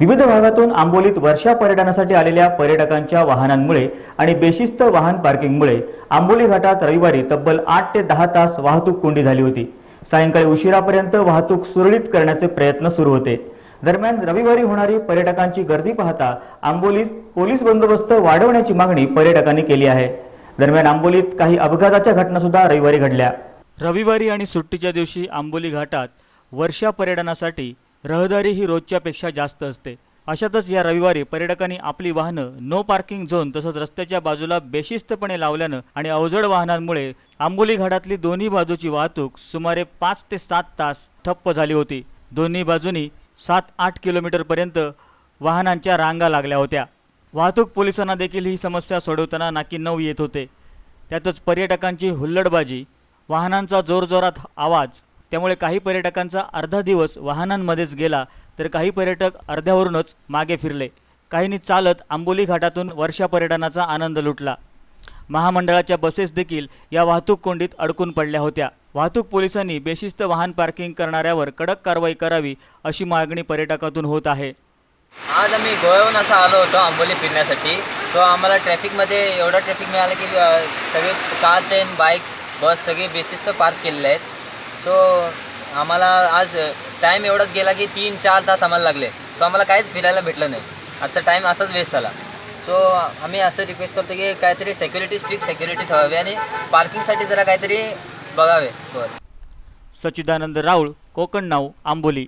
विविध भागातून आंबोलीत वर्षा पर्यटनासाठी आलेल्या पर्यटकांच्या वाहनांमुळे आणि बेशिस्त वाहन पार्किंगमुळे आंबोली घाटात रविवारी तब्बल आठ ते दहा तास वाहतूक कोंडी झाली होती. सायंकाळी उशिरापर्यंत वाहतूक सुरळीत करण्याचे प्रयत्न सुरू होते. दरम्यान रविवारी होणारी पर्यटकांची गर्दी पाहता आंबोलीत पोलीस बंदोबस्त वाढवण्याची मागणी पर्यटकांनी केली आहे. दरम्यान आंबोलीत काही अपघाताच्या घटना सुद्धा रविवारी घडल्या. रविवारी आणि सुट्टीच्या दिवशी आंबोली घाटात वर्षा पर्यटनासाठी रहदारी ही रोजच्यापेक्षा जास्त असते. अशातच या रविवारी पर्यटकांनी आपली वाहनं नो पार्किंग झोन तसंच रस्त्याच्या बाजूला बेशिस्तपणे लावल्यानं आणि अवजड वाहनांमुळे आंबोली घाटातली दोन्ही बाजूची वाहतूक सुमारे पाच ते सात तास ठप्प झाली होती. दोन्ही बाजूनी सात आठ किलोमीटरपर्यंत वाहनांच्या रांगा लागल्या होत्या. वाहतूक पोलिसांना देखील ही समस्या सोडवताना नाकी नऊ येत होते. त्यातच पर्यटकांची हुल्लडबाजी वाहनांचा जोरजोरात आवाज त्यामुळे काही पर्यटकांचा अर्धा दिवस वाहनांमध्येच गेला तर काही पर्यटक अर्ध्यावरूनच मागे फिरले. काहींनी चालत आंबोली घाटातून वर्षा पर्यटनाचा आनंद लुटला. महामंडळाच्या बसेस देखील या वाहतूक कोंडीत अडकून पडल्या होत्या. वाहतूक पोलिसांनी बेशिस्त वाहन पार्किंग करणाऱ्यावर कडक कारवाई करावी अशी मागणी पर्यटकातून होत आहे. आज आम्ही गोव्याहून असं आलो होतो आंबोली फिरण्यासाठी. सो आम्हाला ट्रॅफिकमध्ये एवढं ट्रॅफिक मिळालं की सगळे कार ट्रेन बाईक्स बस सगळे बेशिस्त पार्क केलेले आहेत. सो आम्हाला आज टाईम एवढाच गेला की तीन चार तास आम्हाला लागले. सो आम्हाला काहीच फिरायला भेटलं नाही. आजचा टाईम असाच वेस्ट झाला. सो आम्ही असं रिक्वेस्ट करतो की काहीतरी सेक्युरिटी स्ट्रिक्ट सेक्युरिटी ठेवावी आणि पार्किंगसाठी जरा काहीतरी बघावे. बरं. सच्चिदानंद राऊळ कोकण नाऊ आंबोली.